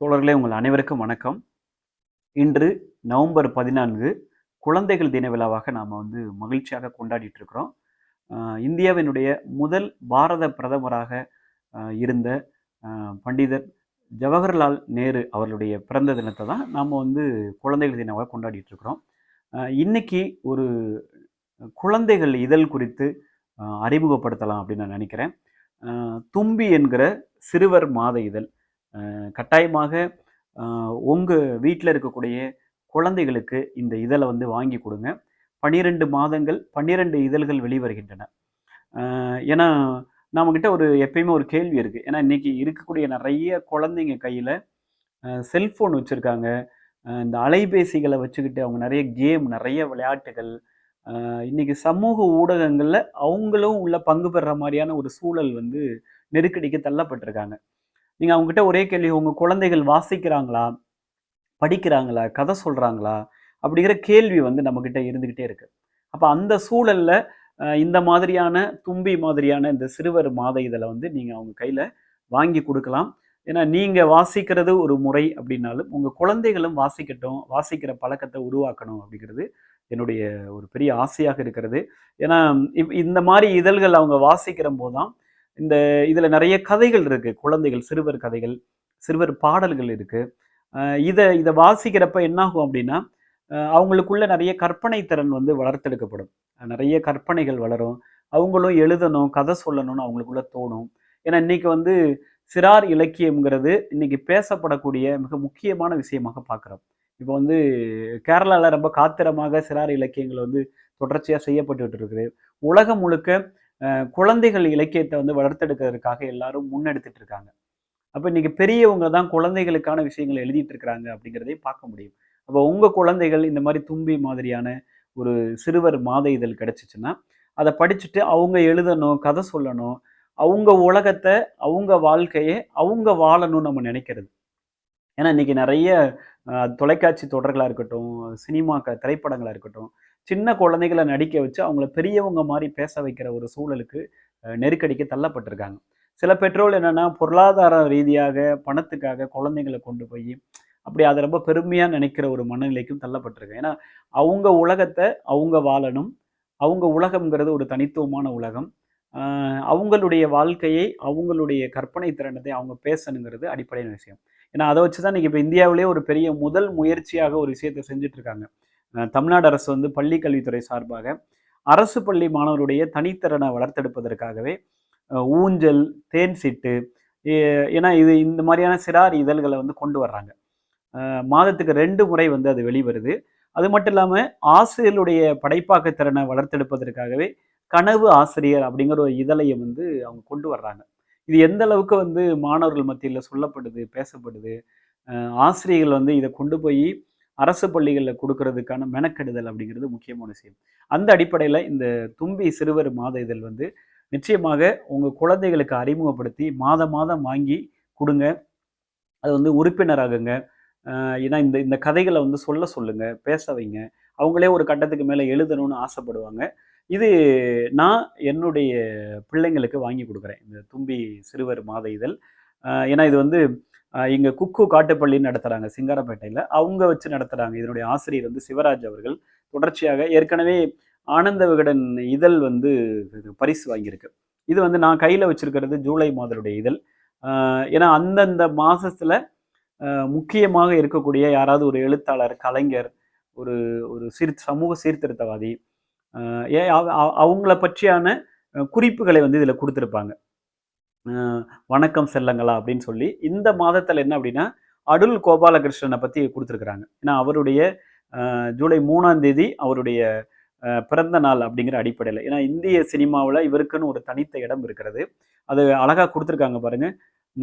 தோழர்களே உங்கள் அனைவருக்கும் வணக்கம். இன்று நவம்பர் பதினான்கு குழந்தைகள் தின விழாவாக நாம் வந்து மகிழ்ச்சியாக கொண்டாடிட்டு இருக்கிறோம். இந்தியாவினுடைய முதல் பாரத பிரதமராக இருந்த பண்டிதர் ஜவஹர்லால் நேரு அவர்களுடைய பிறந்த தினத்தை தான் நாம் வந்து குழந்தைகள் தினமாக கொண்டாடிட்டு இருக்கிறோம். இன்னைக்கு ஒரு குழந்தைகள் இதழ் குறித்து அறிமுகப்படுத்தலாம் அப்படின்னு நான் நினைக்கிறேன். தும்பி என்கிற சிறுவர் மாத இதழ். கட்டாயமாக உங்கள் வீட்டில் இருக்கக்கூடிய குழந்தைகளுக்கு இந்த இதழை வந்து வாங்கி கொடுங்க. பன்னிரெண்டு மாதங்கள் பன்னிரெண்டு இதழ்கள் வெளிவருகின்றன. ஏன்னா நம்மக்கிட்ட ஒரு எப்பயுமே ஒரு கேள்வி இருக்குது ஏன்னா இன்றைக்கி இருக்கக்கூடிய நிறைய குழந்தைங்க கையில் செல்ஃபோன் வச்சுருக்காங்க. இந்த அலைபேசிகளை வச்சுக்கிட்டு அவங்க நிறைய கேம் நிறைய விளையாட்டுகள் இன்றைக்கி சமூக ஊடகங்களில் அவங்களும் உள்ள பங்கு பெறுற மாதிரியான ஒரு சூழல் வந்து நெருக்கடிக்கு தள்ளப்பட்டிருக்காங்க. நீங்கள் அவங்ககிட்ட ஒரே கேள்வி உங்கள் குழந்தைகள் வாசிக்கிறாங்களா? படிக்கிறாங்களா? கதை சொல்கிறாங்களா அப்படிங்கிற கேள்வி வந்து நம்மக்கிட்ட இருந்துக்கிட்டே இருக்கு. அப்போ அந்த சூழல்ல இந்த மாதிரியான தும்பி மாதிரியான இந்த சிறுவர் மாத இதழை வந்து நீங்கள் அவங்க கையில் வாங்கி கொடுக்கலாம். ஏன்னா நீங்கள் வாசிக்கிறது ஒரு முறை அப்படின்னாலும் உங்கள் குழந்தைகளும் வாசிக்கட்டும் வாசிக்கிற பழக்கத்தை உருவாக்கணும் அப்படிங்கிறது என்னுடைய ஒரு பெரிய ஆசையாக இருக்கிறது. ஏன்னா இந்த மாதிரி இதழ்கள் அவங்க வாசிக்கிற போதுதான் இந்த இதில் நிறைய கதைகள் இருக்குது குழந்தைகள் சிறுவர் கதைகள் சிறுவர் பாடல்கள் இருக்குது இதை இதை வாசிக்கிறப்ப என்னாகும் அப்படின்னா அவங்களுக்குள்ள நிறைய கற்பனை திறன் வந்து வளர்த்தெடுக்கப்படும். நிறைய கற்பனைகள் வளரும். அவங்களும் எழுதணும் கதை சொல்லணும்னு அவங்களுக்குள்ள தோணும். ஏன்னா இன்னைக்கு வந்து சிறார் இலக்கியம்ங்கிறது இன்னைக்கு பேசப்படக்கூடிய மிக முக்கியமான விஷயமாக பார்க்குறோம் இப்போ வந்து கேரளாவில் ரொம்ப காத்திரமாக சிறார் இலக்கியங்கள் வந்து தொடர்ச்சியாக செய்யப்பட்டு இருக்குது. உலகம் முழுக்க குழந்தைகள் இலக்கியத்தை வந்து வளர்த்தெடுக்கிறதுக்காக எல்லாரும் முன்னெடுத்துட்டு இருக்காங்க அப்போ இன்னைக்கு பெரியவங்க தான் குழந்தைகளுக்கான விஷயங்களை எழுதிட்டு இருக்கிறாங்க அப்படிங்கிறதையும் பார்க்க முடியும். அப்போ உங்கள் குழந்தைகள் இந்த மாதிரி தும்பி மாதிரியான ஒரு சிறுவர் மாத இதழ் கிடச்சிச்சுன்னா அதை படிச்சுட்டு அவங்க எழுதணும் கதை சொல்லணும் அவங்க உலகத்தை அவங்க வாழ்க்கையை அவங்க வாழணும்னு நம்ம நினைக்கிறது. ஏன்னா இன்னைக்கு நிறைய தொலைக்காட்சி தொடர்களாக இருக்கட்டும் சினிமா க திரைப்படங்களாக இருக்கட்டும் சின்ன குழந்தைகளை நடிக்க வச்சு அவங்கள பெரியவங்க மாதிரி பேச வைக்கிற ஒரு சூழலுக்கு நெருக்கடிக்கு தள்ளப்பட்டிருக்காங்க. சில பெற்றோர் என்னென்னா பொருளாதார ரீதியாக பணத்துக்காக குழந்தைங்களை கொண்டு போய் அப்படி அதை ரொம்ப பெருமையாக நினைக்கிற ஒரு மனநிலைக்கும் தள்ளப்பட்டிருக்கேன் ஏன்னா அவங்க உலகத்தை அவங்க வாழணும். அவங்க உலகம்ங்கிறது ஒரு தனித்துவமான உலகம். அவங்களுடைய வாழ்க்கையை அவங்களுடைய கற்பனை திறனத்தை அவங்க பேசணுங்கிறது அடிப்படையான விஷயம். ஏன்னா அதை வச்சு தான் இன்னைக்கு இப்போ இந்தியாவிலே ஒரு பெரிய முதல் முயற்சியாக ஒரு விஷயத்தை செஞ்சுட்டு இருக்காங்க. தமிழ்நாடு அரசு வந்து பள்ளி கல்வித்துறை சார்பாக அரசு பள்ளி மாணவருடைய தனித்திறனை வளர்த்தெடுப்பதற்காகவே ஊஞ்சல் தேன் சிட்டு ஏ- ஏன்னா இது இந்த மாதிரியான சிறார் இதழ்களை வந்து கொண்டு வர்றாங்க. மாதத்துக்கு ரெண்டு முறை வந்து அது வெளிவருது. அது மட்டும் இல்லாமல் ஆசிரியர்களுடைய படைப்பாக்க திறனை வளர்த்தெடுப்பதற்காகவே கனவு ஆசிரியர் அப்படிங்கிற ஒரு இதழையும் வந்து அவங்க கொண்டு வர்றாங்க. இது எந்த அளவுக்கு வந்து மாணவர்கள் மத்தியில் சொல்லப்படுது பேசப்படுது ஆசிரியர்கள் வந்து இதை கொண்டு போய் அரசு பள்ளிகளில் கொடுக்கறதுக்கான மெனக்கெடுதல் அப்படிங்கிறது முக்கியமான விஷயம். அந்த அடிப்படையில் இந்த தும்பி சிறுவர் மாத இதழ் வந்து நிச்சயமாக உங்கள் குழந்தைகளுக்கு அறிமுகப்படுத்தி மாதம் மாதம் வாங்கி கொடுங்க. அது வந்து உறுப்பினராகுங்க. ஏன்னா இந்த இந்த கதைகளை வந்து சொல்ல சொல்லுங்க பேச வைங்க. அவங்களே ஒரு கட்டத்துக்கு மேலே எழுதணும்னு ஆசைப்படுவாங்க. இது நான் என்னுடைய பிள்ளைங்களுக்கு வாங்கி கொடுக்குறேன். இந்த தும்பி சிறுவர் மாத இதழ். ஏன்னா இது வந்து இங்கே குக்கு காட்டுப்பள்ளின்னு நடத்துகிறாங்க சிங்காரப்பேட்டையில். அவங்க வச்சு நடத்துகிறாங்க இதனுடைய ஆசிரியர் வந்து சிவராஜ் அவர்கள். தொடர்ச்சியாக ஏற்கனவே ஆனந்த விகடன் இதழ் வந்து பரிசு வாங்கியிருக்கு. இது வந்து நான் கையில் வச்சுருக்கிறது ஜூலை மாதனுடைய இதழ். ஏன்னா அந்தந்த மாதத்தில் முக்கியமாக இருக்கக்கூடிய யாராவது ஒரு எழுத்தாளர் கலைஞர் ஒரு ஒரு சீர் சமூக சீர்திருத்தவாதி அவ- அவ- அவங்கள பற்றியான குறிப்புகளை வந்து இதில் கொடுத்துருப்பாங்க. வணக்கம் செல்லங்களா அப்படின்னு சொல்லி இந்த மாதத்தில் என்ன அப்படின்னா அடுல் கோபாலகிருஷ்ணனை பற்றி கொடுத்துருக்குறாங்க. ஏன்னா அவருடைய ஜூலை மூணாம் தேதி அவருடைய பிறந்த நாள் அப்படிங்கிற அடிப்படையில். ஏன்னா இந்திய சினிமாவில் இவருக்குன்னு ஒரு தனித்த இடம் இருக்கிறது. அது அழகாக கொடுத்துருக்காங்க பாருங்கள்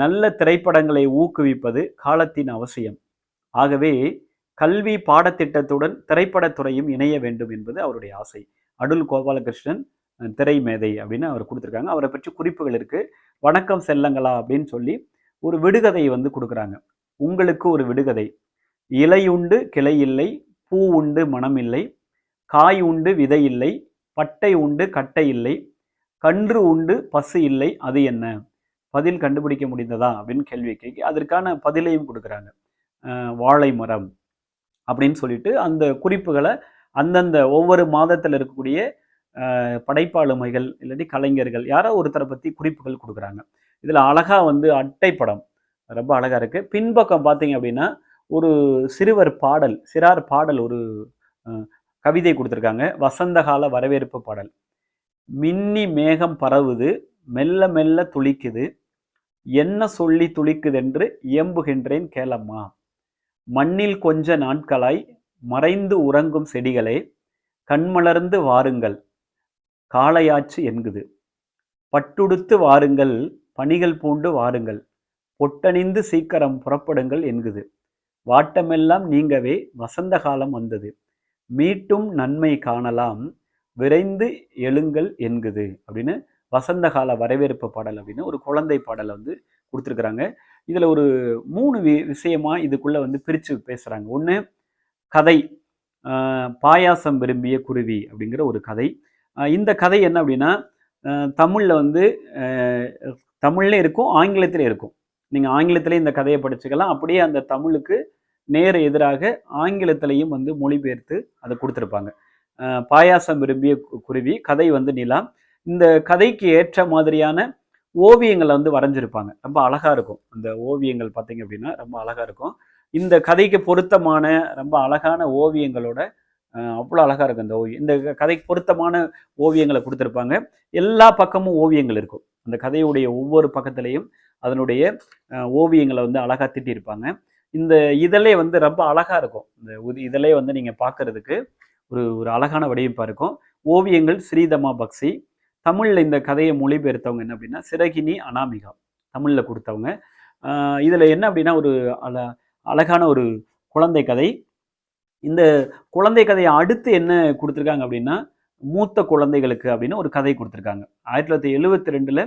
நல்ல திரைப்படங்களை ஊக்குவிப்பது காலத்தின் அவசியம். ஆகவே கல்வி பாடத்திட்டத்துடன் திரைப்படத்துறையும் இணைய வேண்டும் என்பது அவருடைய ஆசை. அடுல் கோபாலகிருஷ்ணன் திரை மேதை அப்படின்னு அவர் கொடுத்துருக்காங்க. அவரை பற்றி குறிப்புகள் இருக்கு. வணக்கம் செல்லங்களா அப்படின்னு சொல்லி ஒரு விடுகதை வந்து கொடுக்குறாங்க. உங்களுக்கு ஒரு விடுகதை. இலை உண்டு கிளை இல்லை பூ உண்டு மனம் இல்லை காய் உண்டு விதை இல்லை பட்டை உண்டு கட்டை இல்லை கன்று உண்டு பசு இல்லை அது என்ன? பதில் கண்டுபிடிக்க முடிந்ததா அப்படின்னு கேள்வி கேட்க அதற்கான பதிலையும் கொடுக்குறாங்க. வாழை மரம் அப்படின்னு சொல்லிட்டு அந்த குறிப்புகளை அந்தந்த ஒவ்வொரு மாதத்தில் இருக்கக்கூடிய படைப்பாளுமைகள் இல்லாட்டி கலைஞர்கள் யாரோ ஒருத்தரை பற்றி குறிப்புகள் கொடுக்குறாங்க. இதில் அழகாக வந்து அட்டைப்படம் ரொம்ப அழகாக இருக்குது பின்பக்கம் பார்த்தீங்க அப்படின்னா ஒரு சிறுவர் பாடல் சிறார் பாடல் ஒரு கவிதை கொடுத்துருக்காங்க. வசந்தகால வரவேற்பு பாடல். மின்னி மேகம் பரவுது மெல்ல மெல்ல துளிக்குது என்ன சொல்லி துளிக்குதென்று இயம்புகின்றேன் கேளம்மா. மண்ணில் கொஞ்ச நாட்களாய் மறைந்து உறங்கும் செடிகளே கண்மலர்ந்து வாருங்கள். காளையாச்சு என்குது. பட்டுடுத்து வாருங்கள் பணிகள் பூண்டு வாருங்கள். பொட்டணிந்து சீக்கிரம் புறப்படுங்கள் என்குது. வாட்டமெல்லாம் நீங்கவே வசந்த காலம் வந்தது. மீட்டும் நன்மை காணலாம் விரைந்து எழுங்கள் என்குது அப்படின்னு வசந்த கால வரவேற்பு பாடல் அப்படின்னு ஒரு குழந்தை பாடலை வந்து கொடுத்துருக்குறாங்க. இதில் ஒரு மூணு வி விஷயமா இதுக்குள்ள வந்து பிரித்து பேசுகிறாங்க ஒன்று கதை பாயாசம் விரும்பிய குருவி அப்படிங்கிற ஒரு கதை. இந்த கதை என்ன அப்படின்னா தமிழில் வந்து தமிழ்லேயும் இருக்கும் ஆங்கிலத்திலே இருக்கும். நீங்கள் ஆங்கிலத்திலே இந்த கதையை படிச்சுக்கலாம். அப்படியே அந்த தமிழுக்கு நேர் எதிராக ஆங்கிலத்திலையும் வந்து மொழிபெயர்த்து அதை கொடுத்துருப்பாங்க. பாயாசம் விரும்பிய கு- குருவி கதை வந்து நிலா இந்த கதைக்கு ஏற்ற மாதிரியான ஓவியங்களை வந்து வரைஞ்சிருப்பாங்க. ரொம்ப அழகாக இருக்கும். அந்த ஓவியங்கள் பார்த்தீங்க அப்படின்னா ரொம்ப அழகாக இருக்கும். இந்த கதைக்கு பொருத்தமான ரொம்ப அழகான ஓவியங்களோட அவ்வளோ அழகாக இருக்கும் இந்த ஓவியம் இந்த கதைக்கு பொருத்தமான ஓவியங்களை கொடுத்துருப்பாங்க. எல்லா பக்கமும் ஓவியங்கள் இருக்கும். அந்த கதையுடைய ஒவ்வொரு பக்கத்துலேயும் அதனுடைய ஓவியங்களை வந்து அழகாக திட்டியிருப்பாங்க. இந்த இதழே வந்து ரொம்ப அழகாக இருக்கும். இந்த உதி- இதழே வந்து நீங்கள் பார்க்குறதுக்கு ஒரு ஒரு அழகான வடிவமைப்பாக இருக்கும். ஓவியங்கள் ஸ்ரீதமா பக்சி தமிழில் இந்த கதையை மொழிபெயர்த்தவங்க என்ன அப்படின்னா சிறகினி அனாமிகா தமிழில் கொடுத்தவங்க. இதில் என்ன அப்படின்னா ஒரு அழ அழகான ஒரு குழந்தை கதை. இந்த குழந்தை கதையை அடுத்து என்ன கொடுத்துருக்காங்க அப்படின்னா மூத்த குழந்தைகளுக்கு அப்படின்னு ஒரு கதை கொடுத்துருக்காங்க. ஆயிரத்தி தொள்ளாயிரத்தி எழுவத்தி ரெண்டில்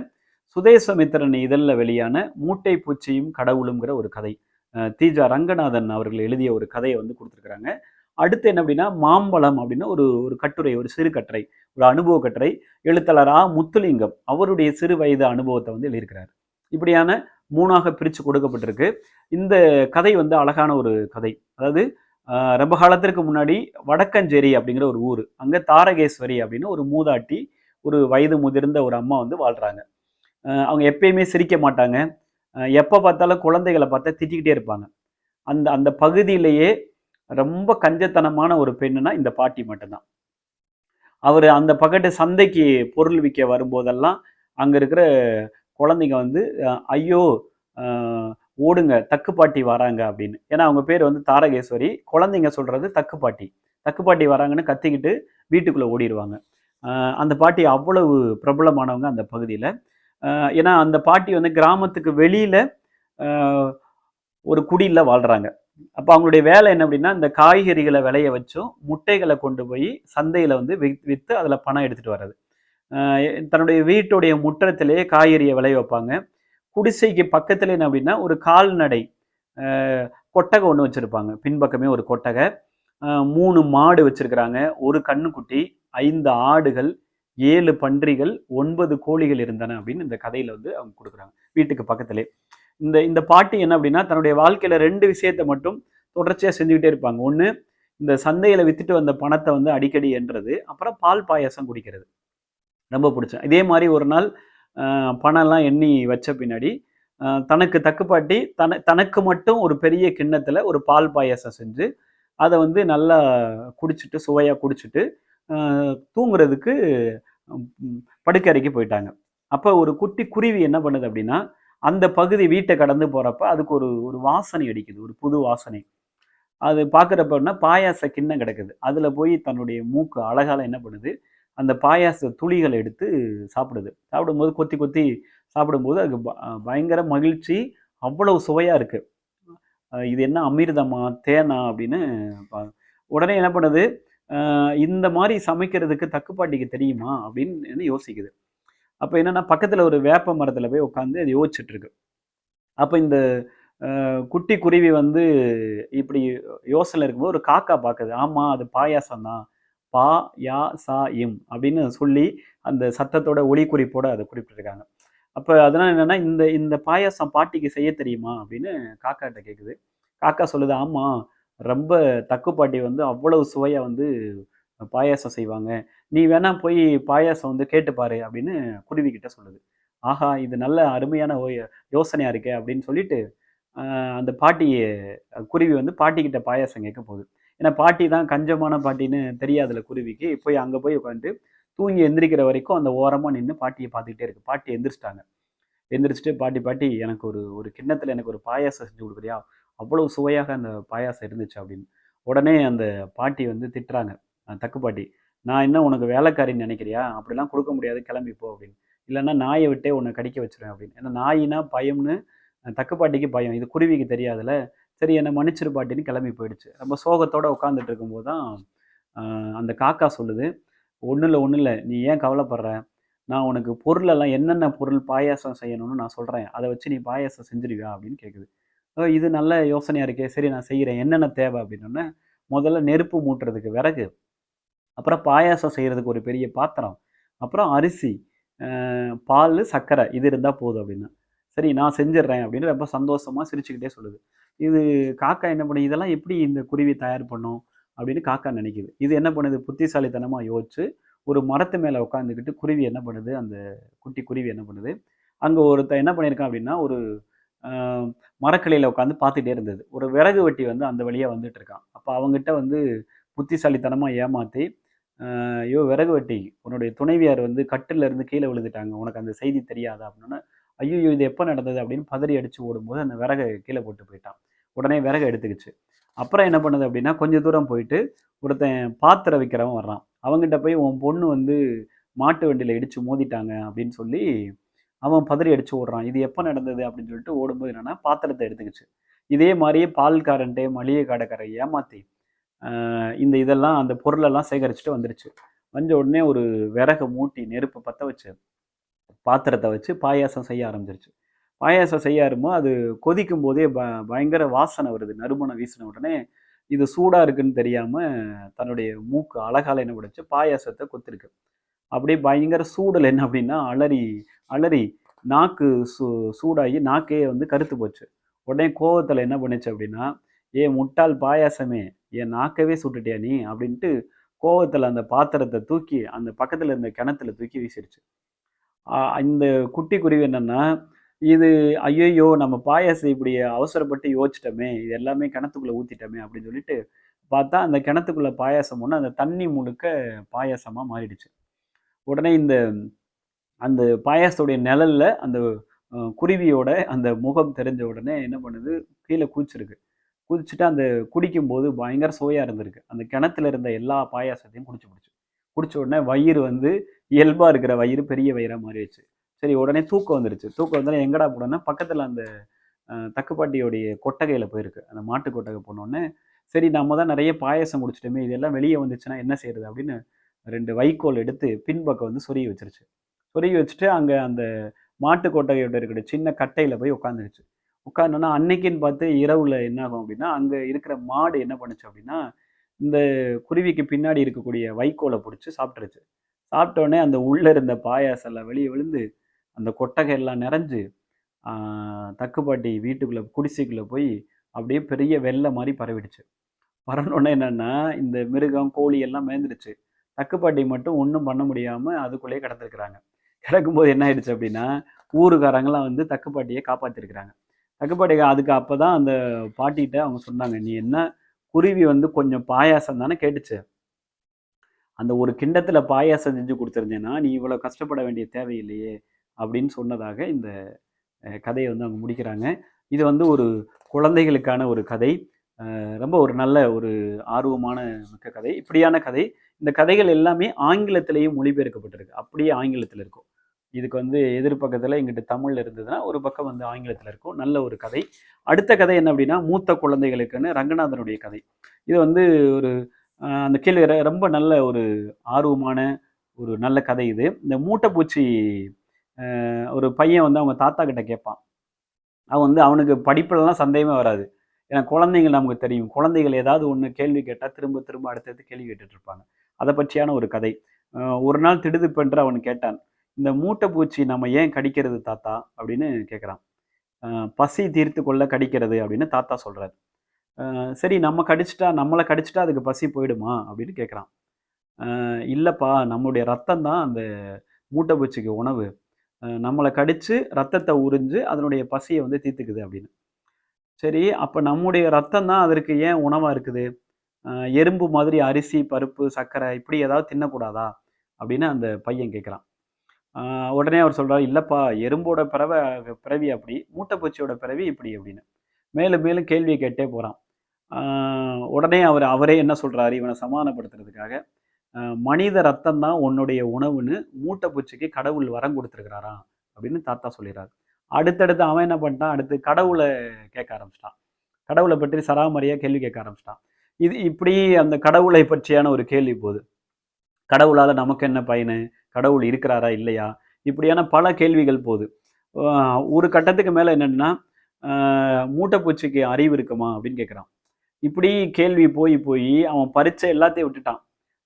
சுதேசமித்திரன் இதழில் வெளியான மூட்டை பூச்சியும் கடவுளுங்கிற ஒரு கதை. தீஜா ரங்கநாதன் அவர்கள் எழுதிய ஒரு கதையை வந்து கொடுத்துருக்குறாங்க. அடுத்து என்ன அப்படின்னா மாம்பழம் அப்படின்னு ஒரு ஒரு கட்டுரை ஒரு சிறு கட்டுரை ஒரு அனுபவ கட்டுரை எழுத்தாளர் ஆ. முத்துலிங்கம் அவருடைய சிறு வயது அனுபவத்தை வந்து எழுதியிருக்கிறார். இப்படியான மூணாக பிரித்து கொடுக்கப்பட்டிருக்கு. இந்த கதை வந்து அழகான ஒரு கதை. அதாவது ரொம்ப காலத்திற்கு முன்னாடி வடக்கஞ்சேரி அப்படிங்கிற ஒரு ஊர். அங்கே தாரகேஸ்வரி அப்படின்னு ஒரு மூதாட்டி ஒரு வயது முதிர்ந்த ஒரு அம்மா வந்து வாழ்கிறாங்க அவங்க எப்பயுமே சிரிக்க மாட்டாங்க. எப்போ பார்த்தாலும் குழந்தைகளை பார்த்தா திட்டிக்கிட்டே இருப்பாங்க. அந்த அந்த பகுதியிலேயே ரொம்ப கஞ்சத்தனமான ஒரு பெண்ணுனா இந்த பாட்டி மட்டும்தான். அவர் அந்த பக்கத்து சந்தைக்கு பொருள் விற்க வரும்போதெல்லாம் அங்கே இருக்கிற குழந்தைங்க வந்து ஐயோ ஓடுங்க தக்குப்பாட்டி வராங்க அப்படின்னு. ஏன்னா அவங்க பேர் வந்து தாரகேஸ்வரி. குழந்தைங்க சொல்றது தக்குப்பாட்டி தக்குப்பாட்டி வராங்கன்னு கத்திக்கிட்டு வீட்டுக்குள்ளே ஓடிடுவாங்க அந்த பாட்டி அவ்வளவு பிரபலமானவங்க அந்த பகுதியில். ஏன்னா அந்த பாட்டி வந்து கிராமத்துக்கு வெளியில் ஒரு குடியில் வாழ்கிறாங்க அப்போ அவங்களுடைய வேலை என்ன அப்படின்னா இந்த காய்கறிகளை விளைய வச்சும் முட்டைகளை கொண்டு போய் சந்தையில் வந்து வித் விற்று அதில் பணம் எடுத்துகிட்டு வர்றது. தன்னுடைய வீட்டுடைய முற்றத்திலேயே காய்கறியை விளைய வைப்பாங்க. குடிசைக்கு பக்கத்தில் என்ன அப்படின்னா ஒரு கால்நடை கொட்டகை ஒன்று வச்சுருப்பாங்க. பின்பக்கமே ஒரு கொட்டகை. மூணு மாடு வச்சிருக்கிறாங்க. ஒரு கண்ணுக்குட்டி ஐந்து ஆடுகள் ஏழு பன்றிகள் ஒன்பது கோழிகள் இருந்தன அப்படின்னு இந்த கதையில் வந்து அவங்க கொடுக்குறாங்க. வீட்டுக்கு பக்கத்திலே. இந்த இந்த பாட்டி என்ன அப்படின்னா தன்னுடைய வாழ்க்கையில் ரெண்டு விஷயத்தை மட்டும் தொடர்ச்சியாக செஞ்சுக்கிட்டே இருப்பாங்க. ஒன்று இந்த சந்தையில் வித்துட்டு வந்த பணத்தை வந்து அடிக்கடி என்றது. அப்புறம் பால் பாயாசம் குடிக்கிறது. ரொம்ப பிடிச்சேன் இதே மாதிரி ஒரு நாள் பணம்லாம் எண்ணி வச்ச பின்னாடி தனக்கு தக்குப்பாட்டி தன தனக்கு மட்டும் ஒரு பெரிய கிண்ணத்தில் ஒரு பால் பாயாசம் செஞ்சு அதை வந்து நல்லா குடிச்சிட்டு சுவையாக குடிச்சிட்டு தூங்குறதுக்கு படுக்கறைக்கு போயிட்டாங்க. அப்போ ஒரு குட்டி குருவி என்ன பண்ணுது அப்படின்னா அந்த பகுதி வீட்டை கடந்து போகிறப்ப அதுக்கு ஒரு ஒரு வாசனை அடிக்குது ஒரு புது வாசனை. அது பார்க்குறப்பன்னா பாயாச கிண்ணம் கிடக்குது. அதில் போய் தன்னுடைய மூக்கு அழகால என்ன பண்ணுது அந்த பாயாச துளிகளை எடுத்து சாப்பிடுது. சாப்பிடும்போது கொத்தி கொத்தி சாப்பிடும்போது அதுக்கு ப- பயங்கர மகிழ்ச்சி அவ்வளவு சுவையாக இருக்குது இது என்ன அமிர்தமா தேனா அப்படின்னு உடனே என்ன பண்ணுது? இந்த மாதிரி சமைக்கிறதுக்கு தக்குப்பாட்டிக்கு தெரியுமா அப்படின்னு யோசிக்குது. அப்போ என்னென்னா பக்கத்தில் ஒரு வேப்ப மரத்தில் போய் உட்காந்து அது யோசிச்சுட்ருக்கு. அப்போ இந்த குட்டி குருவி வந்து இப்படி யோசனை இருக்கும்போது ஒரு காக்கா பார்க்குது ஆமாம் அது பாயாசம் தான் பா யா சா இம் அப்படின்னு சொல்லி அந்த சத்தத்தோட ஒளி குறிப்போட அதை குறிப்பிட்டிருக்காங்க. அப்போ அதனால் என்னென்னா இந்த இந்த பாயாசம் பாட்டிக்கு செய்ய தெரியுமா அப்படின்னு காக்காட்ட கேட்குது காக்கா சொல்லுது ஆமாம் ரொம்ப தக்கு பாட்டி வந்து அவ்வளவு சுவையாக வந்து பாயாசம் செய்வாங்க. நீ வேணா போய் பாயாசம் வந்து கேட்டுப்பாரு அப்படின்னு குருவிக்கிட்ட சொல்லுது. ஆஹா இது நல்ல அருமையான யோசனையாக இருக்கே அப்படின்னு சொல்லிட்டு அந்த பாட்டி குருவி வந்து பாட்டிக்கிட்ட பாயாசம் கேட்க போகுது. ஏன்னா பாட்டி தான் கஞ்சமான பாட்டின்னு தெரியாதுல குருவிக்கு. போய் அங்கே போய் உட்காந்துட்டு தூங்கி எந்திரிக்கிற வரைக்கும் அந்த ஓரமாக நின்று பாட்டியை பார்த்துக்கிட்டே இருக்கு. பாட்டி எந்திரிச்சிட்டாங்க. எந்திரிச்சிட்டு பாட்டி பாட்டி எனக்கு ஒரு ஒரு கிண்ணத்தில் எனக்கு ஒரு பாயாசம் செஞ்சு கொடுக்குறியா? அவ்வளோ சுவையாக அந்த பாயாசம் இருந்துச்சு அப்படின்னு. உடனே அந்த பாட்டி வந்து திட்டுறாங்க. தக்கு பாட்டி நான் என்ன உனக்கு வேலைக்காரின்னு நினைக்கிறியா? அப்படிலாம் கொடுக்க முடியாது. கிளம்பி போ அப்படின்னு. இல்லைன்னா நாயை விட்டே உன்னை கடிக்க வச்சிருவேன் அப்படின்னு. ஏன்னா நாயினா பயம்னு தக்கு பாட்டிக்கு பயம். இது குருவிக்கு தெரியாதுல்ல. சரி என்னை மன்னிச்சிரு பாட்டின்னு கிளம்பி போயிடுச்சு. ரொம்ப சோகத்தோடு உட்காந்துட்டு இருக்கும்போது தான் அந்த காக்கா சொல்லுது ஒன்றும் இல்லை ஒன்றும் இல்லை. நீ ஏன் கவலைப்படுற? நான் உனக்கு பொருளெல்லாம் என்னென்ன பொருள் பாயாசம் செய்யணும்னு நான் சொல்கிறேன் அதை வச்சு நீ பாயாசம் செஞ்சிருவியா? அப்படின்னு கேட்குது இது நல்ல யோசனையாக இருக்கே. சரி நான் செய்கிறேன் என்னென்ன தேவை? அப்படின்னோடனே முதல்ல நெருப்பு மூட்டுறதுக்கு விறகு அப்புறம் பாயாசம் செய்கிறதுக்கு ஒரு பெரிய பாத்திரம் அப்புறம் அரிசி பால் சர்க்கரை. இது இருந்தால் போதும் அப்படின்னு. சரி நான் செஞ்சிடுறேன் அப்படின்னு ரொம்ப சந்தோஷமாக சிரிச்சுக்கிட்டே சொல்லுது. இது காக்கா என்ன பண்ணுது இதெல்லாம் எப்படி இந்த குருவி தயார் பண்ணும் அப்படின்னு காக்கா நினைக்குது. இது என்ன பண்ணுது? புத்திசாலித்தனமாக யோசிச்சு ஒரு மரத்து மேலே உட்காந்துக்கிட்டு குருவி என்ன பண்ணுது? அந்த குட்டி குருவி என்ன பண்ணுது? அங்கே ஒருத்த என்ன பண்ணியிருக்கான் அப்படின்னா ஒரு மரக்கிளையில் உட்காந்து பார்த்துட்டே இருந்தது. ஒரு விறகு வெட்டி வந்து அந்த வழியாக வந்துட்டு இருக்கான். அப்போ அவங்ககிட்ட வந்து புத்திசாலித்தனமாக ஏமாற்றி ஐயோ விறகு வெட்டி உன்னுடைய துணைவியார் வந்து கட்டில் இருந்து கீழே விழுந்துட்டாங்க உனக்கு அந்த செய்தி தெரியாதா? அப்படின்னா ஐயோ இது எப்போ நடந்தது? அப்படின்னு பதறி அடித்து ஓடும்போது அந்த விறகை கீழே போட்டு போயிட்டான். உடனே விறகு எடுத்துக்கிச்சு. அப்புறம் என்ன பண்ணுது அப்படின்னா கொஞ்சம் தூரம் போயிட்டு ஒருத்தன் பாத்திரம் வைக்கிறவன் வர்றான். அவங்ககிட்ட போய் உன் பொண்ணு வந்து மாட்டு வண்டியில் இடித்து மோதிட்டாங்க அப்படின்னு சொல்லி அவன் பதறி அடித்து ஓடுறான். இது எப்போ நடந்தது? அப்படின்னு சொல்லிட்டு ஓடும்போது என்னென்னா பாத்திரத்தை எடுத்துக்கிச்சு. இதே மாதிரியே பால்காரன்ட்டே மளிகை கடைக்காரை ஏமாற்றி இந்த இதெல்லாம் அந்த பொருளெல்லாம் சேகரிச்சுட்டு வந்துருச்சு. வந்த உடனே ஒரு விறகை மூட்டி நெருப்பை பற்ற வச்சு பாத்திரத்தை வச்சு பாயாசம் செய்ய ஆரம்பிச்சிருச்சு. பாயாசம் செய்யாருமோ அது கொதிக்கும் போதே ப பயங்கர வாசனை வருது. நறுமணம் வீசின உடனே இது சூடாக இருக்குன்னு தெரியாமல் தன்னுடைய மூக்கு அழகால் என்ன பிடிச்சி பாயாசத்தை கொத்திருக்கு. அப்படியே பயங்கர சூடல் என்ன அப்படின்னா அலறி அலறி நாக்கு சூ சூடாகி நாக்கே வந்து கருத்து போச்சு. உடனே கோவத்தில் என்ன பண்ணுச்சு அப்படின்னா ஏ முட்டாள் பாயாசமே என் நாக்கவே சுட்டுட்டியா நீ? அப்படின்ட்டு கோவத்தில் அந்த பாத்திரத்தை தூக்கி அந்த பக்கத்தில் இருந்த கிணத்துல தூக்கி வீசிருச்சு. இந்த குட்டி குருவி என்னென்னா இது ஐயையோ நம்ம பாயாசம் இப்படி அவசரப்பட்டு யோசிச்சிட்டோமே இது எல்லாமே கிணத்துக்குள்ளே ஊற்றிட்டோமே அப்படின்னு சொல்லிட்டு பார்த்தா அந்த கிணத்துக்குள்ளே பாயாசம் ஒன்று அந்த தண்ணி முழுக்க பாயாசமாக மாறிடுச்சு. உடனே இந்த அந்த பாயாசத்துடைய நிழலில் அந்த குருவியோட அந்த முகம் தெரிஞ்ச உடனே என்ன பண்ணுது? கீழே கூச்சிருக்கு குதிச்சுட்டு அந்த குடிக்கும்போது பயங்கர சுவையாக இருந்திருக்கு. அந்த கிணத்துல இருந்த எல்லா பாயாசத்தையும் குடிச்சு பிடிச்சி குடிச்ச உடனே வயிறு வந்து இயல்பாக இருக்கிற வயிறு பெரிய வயிறாக மாறிடுச்சு. சரி உடனே தூக்கம் வந்துருச்சு. தூக்கம் வந்தாலும் எங்கடா போனோன்னா பக்கத்தில் அந்த தக்குப்பாட்டியோடைய கொட்டகையில் போயிருக்கு. அந்த மாட்டு கொட்டகை போனோடனே சரி நம்ம தான் நிறைய பாயசம் குடிச்சிட்டோமே இதெல்லாம் வெளியே வந்துச்சுன்னா என்ன செய்யறது அப்படின்னு ரெண்டு வைக்கோல் எடுத்து பின்பக்கம் வந்து சொருகி வச்சிருச்சு. சொருகி வச்சுட்டு அங்கே அந்த மாட்டு கொட்டகையோட இருக்கிற சின்ன கட்டையில் போய் உட்காந்துருச்சு உட்காந்தோன்னா அன்னைக்குன்னு பார்த்து இரவில் என்ன ஆகும் அப்படின்னா அங்கே இருக்கிற மாடு என்ன பண்ணுச்சு அப்படின்னா இந்த குருவிக்கு பின்னாடி இருக்கக்கூடிய வைக்கோலை பிடிச்சி சாப்பிட்ருச்சு சாப்பிட்டோடனே அந்த உள்ளே இருந்த பாயாசம் எல்லாம் வெளியே விழுந்து அந்த கொட்டகை எல்லாம் நிறைஞ்சு தக்குப்பாட்டி வீட்டுக்குள்ளே குடிசைக்குள்ளே போய் அப்படியே பெரிய வெள்ளை மாதிரி பரவிடுச்சு. பரவணுன்னே என்னென்னா இந்த மிருகம் கோழி எல்லாம் மேந்துடுச்சு தக்குப்பாட்டி மட்டும் ஒன்றும் பண்ண முடியாமல் அதுக்குள்ளேயே கிடந்திருக்கிறாங்க. கிடக்கும்போது என்ன ஆயிடுச்சு அப்படின்னா ஊருக்காரங்களாம் வந்து தக்குப்பாட்டியை காப்பாற்றிருக்கிறாங்க தக்குப்பாட்டி அதுக்கு அப்போ தான் அந்த பாட்டிகிட்ட அவங்க சொன்னாங்க நீ என்ன குருவி வந்து கொஞ்சம் பாயாசம் தானே கேட்டுச்சு. அந்த ஒரு கிண்டத்தில் பாயாசம் செஞ்சு கொடுத்துருந்தேன்னா நீ இவ்வளோ கஷ்டப்பட வேண்டிய தேவையில்லையே. அப்படின்னு சொன்னதாக இந்த கதையை வந்து அவங்க முடிக்கிறாங்க. இது வந்து ஒரு குழந்தைகளுக்கான ஒரு கதை. ரொம்ப ஒரு நல்ல ஒரு ஆர்வமான மிக்க கதை. இப்படியான கதை. இந்த கதைகள் எல்லாமே ஆங்கிலத்திலேயும் மொழிபெயர்க்கப்பட்டிருக்கு. அப்படியே ஆங்கிலத்தில் இருக்கும். இதுக்கு வந்து எதிர்பக்கத்தில் எங்கிட்ட தமிழில் இருந்ததுன்னா ஒரு பக்கம் வந்து ஆங்கிலத்தில் இருக்கும். நல்ல ஒரு கதை. அடுத்த கதை என்ன அப்படின்னா மூத்த குழந்தைகளுக்குன்னு ரங்கநாதனுடைய கதை. இது வந்து ஒரு அந்த கேள்வி ரொம்ப நல்ல ஒரு ஆர்வமான ஒரு நல்ல கதை இது. இந்த மூட்டைப்பூச்சி ஒரு பையன் வந்து அவங்க தாத்தா கிட்ட கேட்பான். அவன் வந்து அவனுக்கு படிப்புலலாம் சந்தேகமே வராது. ஏன்னா குழந்தைகள் நமக்கு தெரியும். குழந்தைகள் ஏதாவது ஒன்று கேள்வி கேட்டால் திரும்ப திரும்ப அடுத்தடுத்து கேள்வி கேட்டுட்ருப்பாங்க அதை பற்றியான ஒரு கதை. ஒரு நாள் திடுதுப்பென்று அவன் கேட்டான் இந்த மூட்டை பூச்சி நம்ம ஏன் கடிக்கிறது தாத்தா? அப்படின்னு கேட்குறான் பசி தீர்த்து கொள்ள கடிக்கிறது அப்படின்னு தாத்தா சொல்கிறார் சரி நம்ம கடிச்சிட்டா நம்மளை கடிச்சிட்டா அதுக்கு பசி போயிடுமா? அப்படின்னு கேட்குறான் இல்லைப்பா நம்முடைய ரத்தம் தான் அந்த மூட்டை பூச்சிக்கு உணவு. நம்மளை கடித்து ரத்தத்தை உறிஞ்சு அதனுடைய பசியை வந்து தீர்த்துக்குது அப்படின்னு. சரி அப்போ நம்முடைய ரத்தம் தான் அதற்கு ஏன் உணவாக இருக்குது? எறும்பு மாதிரி அரிசி பருப்பு சர்க்கரை இப்படி ஏதாவது தின்னக்கூடாதா? அப்படின்னு அந்த பையன் கேட்குறான். உடனே அவர் சொல்கிறார் இல்லைப்பா எறும்போட பிறவை பிறவி அப்படி மூட்டைப்பூச்சியோட பிறவி இப்படி அப்படின்னு. மேலும் மேலும் கேள்வியை கேட்டே போகிறான் உடனே அவர் அவரே என்ன சொல்கிறாரு இவனை சமாதானப்படுத்துறதுக்காக மனித ரத்தம் தான் உன்னுடைய உணவுன்னு மூட்டைப்பூச்சிக்கு கடவுள் வரம் கொடுத்துருக்கிறாராம் அப்படின்னு தாத்தா சொல்லிடுறாரு. அடுத்தடுத்து அவன் என்ன பண்ணிட்டான்? அடுத்து கடவுளை கேட்க ஆரம்பிச்சிட்டான். கடவுளை பற்றி சராமரியாக கேள்வி கேட்க ஆரம்பிச்சிட்டான். இது இப்படி அந்த கடவுளை பற்றியான ஒரு கேள்வி போகுது. கடவுளால் நமக்கு என்ன பயனு? கடவுள் இருக்கிறாரா? இல்லையா? இப்படியான பல கேள்விகள் போகுது. ஒரு கட்டத்துக்கு மேலே என்னென்னா மூட்டைப்பூச்சிக்கு அறிவு இருக்குமா? அப்படின்னு கேட்குறான். இப்படி கேள்வி போய் போய் அவன் பரீட்சை எல்லாத்தையும் விட்டுட்டான்.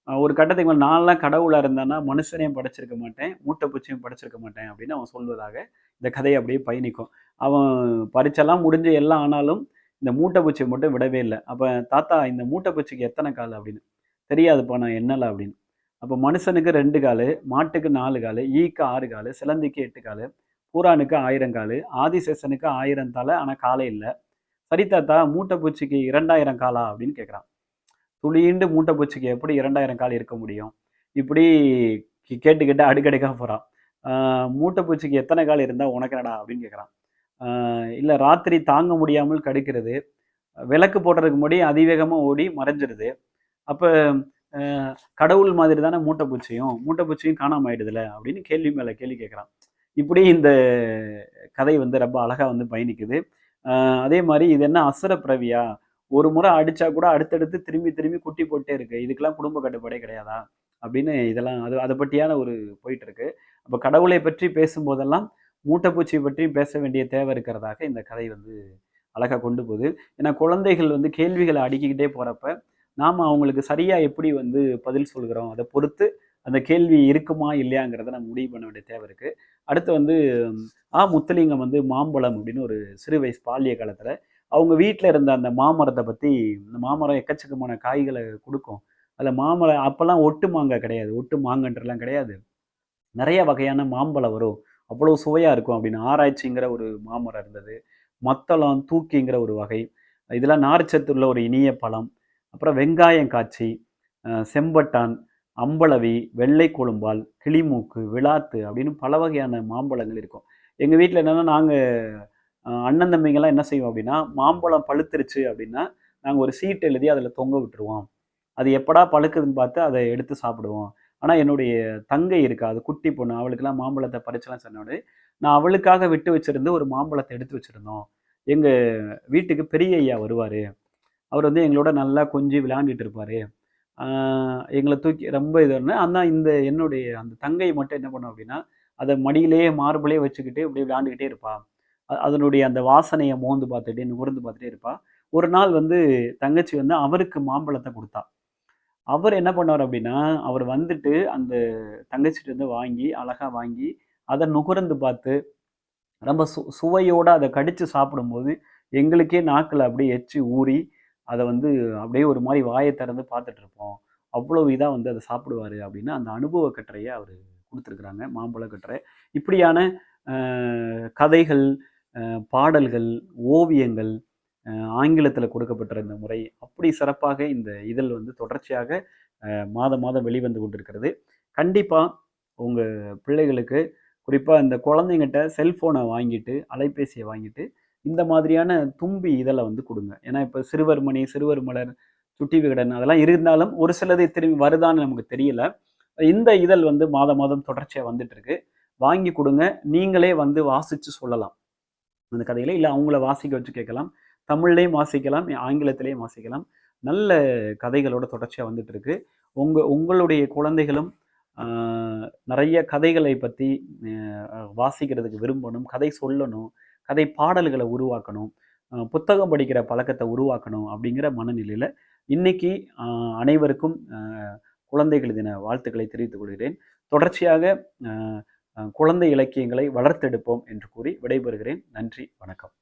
ஒரு கட்டத்துக்கு மேலே நான்லாம் கடவுளாக இருந்தேன்னா மனுஷனையும் படைச்சிருக்க மாட்டேன் மூட்டைப்பூச்சியும் படைச்சிருக்க மாட்டேன் அப்படின்னு அவன் சொல்வதாக இந்த கதையை அப்படியே பயணிக்கும். அவன் பரீட்சைலாம் முடிஞ்சு எல்லாம் ஆனாலும் இந்த மூட்டைப்பூச்சியை மட்டும் விடவே இல்லை. அப்போ தாத்தா இந்த மூட்டைப்பூச்சிக்கு எத்தனை கால் அப்படின்னு? தெரியாதுப்பா நான் என்னல அப்படின்னு. அப்போ மனுஷனுக்கு ரெண்டு கால் மாட்டுக்கு நாலு கால் ஈக்கு ஆறு கால் சிலந்திக்கு எட்டு கால் பூரானுக்கு ஆயிரம் கால் ஆதிசேஷனுக்கு ஆயிரம் தலை ஆனால் காலே இல்லை. சரி தாத்தா மூட்டைப்பூச்சிக்கு இரண்டாயிரம் காலா அப்படின்னு கேட்குறான் துளியிண்டு மூட்டைப்பூச்சிக்கு எப்படி இரண்டாயிரம் கால் இருக்க முடியும்? இப்படி கேட்டுக்கிட்டு கேட்டு அடுக்கடுக்காக போகிறான் மூட்டை பூச்சிக்கு எத்தனை கால் இருந்தால் உனக்கு அப்படின்னு கேட்குறான் இல்லை ராத்திரி தாங்க முடியாமல் கடுக்கிறது. விளக்கு போடுறதுக்கு முன்னாடி அதிவேகமாக ஓடி மறைஞ்சிருது. அப்போ கடவுள் மாதிரி தானே மூட்டை பூச்சியும் மூட்டை பூச்சியும் காணாமல் ஆயிடுதுல அப்படின்னு கேள்வி மேலே கேள்வி கேட்குறான் இப்படி இந்த கதை வந்து ரொம்ப அழகாக வந்து பயணிக்குது. அதே மாதிரி இது என்ன அசுர பிறவியா? ஒரு முறை அடிச்சா கூட அடுத்தடுத்து திரும்பி திரும்பி குட்டி போட்டே இருக்கு. இதுக்கெல்லாம் குடும்ப கட்டுப்பாடே கிடையாதா? அப்படின்னு இதெல்லாம் அது அதை பற்றியான ஒரு போயிட்டு இருக்கு அப்போ கடவுளை பற்றி பேசும்போதெல்லாம் மூட்டைப்பூச்சியை பற்றியும் பேச வேண்டிய தேவை இருக்கிறதாக இந்த கதை வந்து அழகாக கொண்டு போகுது. ஏன்னா குழந்தைகள் வந்து கேள்விகளை அடுக்கிக்கிட்டே போகிறப்ப நாம் அவங்களுக்கு சரியாக எப்படி வந்து பதில் சொல்கிறோம்? அதை பொறுத்து அந்த கேள்வி இருக்குமா இல்லையாங்கிறத நம்ம முடிவு பண்ண வேண்டிய தேவை இருக்குது அடுத்து வந்து ஆ முத்துலிங்கம் வந்து மாம்பழம் அப்படின்னு ஒரு சிறு வயசு பாலிய காலத்தில் அவங்க வீட்டில் இருந்த அந்த மாமரத்தை பற்றி இந்த மாமரம் எக்கச்சக்கமான காய்களை கொடுக்கும். அதில் மாமரம் அப்போல்லாம் ஒட்டு மாங்காய் கிடையாது. ஒட்டு மாங்கன்றலாம் கிடையாது. நிறைய வகையான மாம்பழம் வரும். அவ்வளோ சுவையாக இருக்கும் அப்படின்னு ஆராய்ச்சிங்கிற ஒரு மாமரம் இருந்தது. மத்தளம் தூக்கிங்கிற ஒரு வகை. இதெல்லாம் நார்ச்சத்து உள்ள ஒரு இனிய பழம். அப்புறம் வெங்காயம் காய்ச்சி செம்பட்டான் அம்பளவி வெள்ளை கொழும்பால் கிளிமூக்கு விளாத்து அப்படின்னு பல வகையான மாம்பழங்கள் இருக்கும். எங்கள் வீட்டில் என்னென்னா நாங்கள் அண்ணன் தம்பிங்கெல்லாம் என்ன செய்வோம் அப்படின்னா மாம்பழம் பழுத்துருச்சு அப்படின்னா நாங்கள் ஒரு சீட் எழுதி அதில் தொங்க விட்டுருவோம். அது எப்படா பழுக்குதுன்னு பார்த்து அதை எடுத்து சாப்பிடுவோம். ஆனால் என்னுடைய தங்கை இருக்கா அது குட்டி பொண்ணு அவளுக்கெல்லாம் மாம்பழத்தை பறிச்சலாம் சொன்னோடு நான் அவளுக்காக விட்டு வச்சுருந்து ஒரு மாம்பழத்தை எடுத்து வச்சுருந்தோம். எங்கள் வீட்டுக்கு பெரிய ஐயா வருவார். அவர் வந்து எங்களோட நல்லா கொஞ்சி விளையாண்டுட்டு இருப்பார். எங்களை தூக்கி ரொம்ப இது ஆனால் இந்த என்னுடைய அந்த தங்கை மட்டும் என்ன பண்ணோம் அப்படின்னா அதை மடியிலேயே மார்பிளே வச்சுக்கிட்டு இப்படியே விளையாண்டுக்கிட்டே இருப்பான் அதனுடைய அந்த வாசனையை மோந்து பார்த்துட்டே நுகர்ந்து பார்த்துட்டே இருப்பா. ஒரு நாள் வந்து தங்கச்சி வந்து அவருக்கு மாம்பழத்தை கொடுத்தா. அவர் என்ன பண்ணார் அப்படின்னா அவர் வந்துட்டு அந்த தங்கச்சிட்டு வாங்கி அழகாக வாங்கி அதை நுகர்ந்து பார்த்து ரொம்ப சு சுவையோடு அதை கடித்து சாப்பிடும்போது எங்களுக்கே நாக்கில் அப்படியே எச்சு ஊறி அதை வந்து அப்படியே ஒரு மாதிரி வாயை திறந்து பார்த்துட்டு இருப்போம். அவ்வளோ இதாக வந்து அதை சாப்பிடுவார் அப்படின்னு அந்த அனுபவ கட்டுரையை அவர் கொடுத்துருக்குறாங்க மாம்பழ கட்டுரை. இப்படியான கதைகள் பாடல்கள் ஓவியங்கள் ஆங்கிலத்தில் கொடுக்கப்பட்ட இந்த முறை அப்படி சிறப்பாக இந்த இதழ் வந்து தொடர்ச்சியாக மாதம் மாதம் வெளிவந்து கொண்டிருக்கிறது. கண்டிப்பாக உங்கள் பிள்ளைகளுக்கு குறிப்பாக இந்த குழந்தைங்கிட்ட செல்ஃபோனை வாங்கிட்டு அலைபேசியை வாங்கிட்டு இந்த மாதிரியான தும்பி இதழை வந்து கொடுங்க. ஏன்னா இப்போ சிறுவர் மணி சிறுவர் மலர் சுட்டி விகடன் அதெல்லாம் இருந்தாலும் ஒரு சிலது திரும்பி வருதான்னு நமக்கு தெரியல. இந்த இதழ் வந்து மாதம் மாதம் தொடர்ச்சியாக வந்துட்டு இருக்கு. வாங்கி கொடுங்க. நீங்களே வந்து வாசித்து சொல்லலாம். அந்த கதைகளை இல்லை அவங்கள வாசிக்க வச்சு கேட்கலாம். தமிழ்லேயும் வாசிக்கலாம் ஆங்கிலத்திலையும் வாசிக்கலாம். நல்ல கதைகளோட தொடர்ச்சியாக வந்துட்டு இருக்கு உங்க உங்களுடைய குழந்தைகளும் நிறைய கதைகளை பற்றி வாசிக்கிறதுக்கு விரும்பணும். கதை சொல்லணும். கதை பாடல்களை உருவாக்கணும். புத்தகம் படிக்கிற பழக்கத்தை உருவாக்கணும் அப்படிங்கிற மனநிலையில் இன்னைக்கு அனைவருக்கும் குழந்தைகள் தின வாழ்த்துக்களை தெரிவித்துக் கொள்கிறேன். தொடர்ச்சியாக குழந்தை இலக்கியங்களை வளர்த்தெடுப்போம் என்று கூறி விடைபெறுகிறேன். நன்றி வணக்கம்.